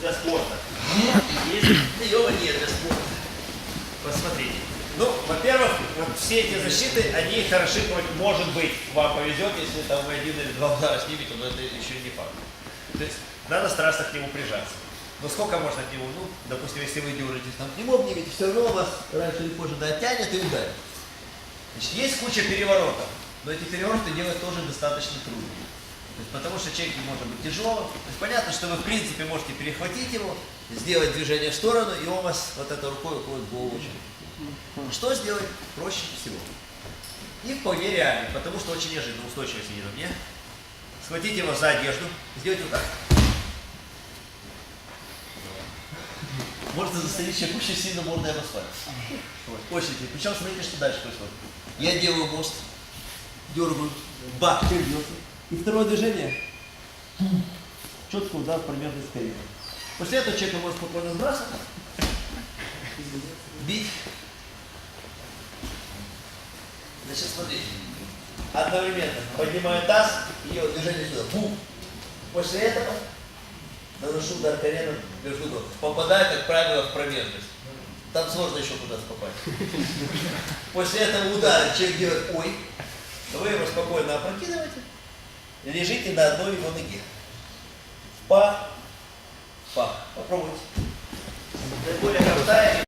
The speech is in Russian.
для спорта. Есть нет для спорта. Посмотрите. Ну, во-первых, вот все эти защиты, они хороши может быть, вам повезет, если там вы один или два удара снимете, но это еще не факт. То есть надо стараться к нему прижаться. Но сколько можно к нему, ну, допустим, если вы дернетесь там к нему, обнимете, все равно вас раньше или позже дотянет и ударит. Значит, есть куча переворотов, но эти перевороты делать тоже достаточно трудно. Потому что человек может быть тяжелым. То есть понятно, что вы в принципе можете перехватить его, сделать движение в сторону, и он вас вот этой рукой уходит в голову. Что сделать проще всего? И вполне реально, потому что очень неожиданно устойчиво сидит на мне. Схватите его за одежду, сделайте вот так. Можете застрелить человека очень сильно мордой об асфальт. Очень. Причем смотрите, что дальше происходит. Я делаю мост, дергаю, бах, бьется. И второе движение. Четко удар примерно с колена. После этого человека может спокойно сбрасывать, бить. Значит, смотрите. Одновременно поднимаю таз и вот движение сюда. Бум. После этого наношу удар коленом между ног. Попадаю, как правило, в промежность. Там сложно еще куда-то попасть. После этого удара человек делает ой, вы его спокойно опрокидываете, лежите на одной его ноге. Пах, пах. Попробуйте. Наиболее простая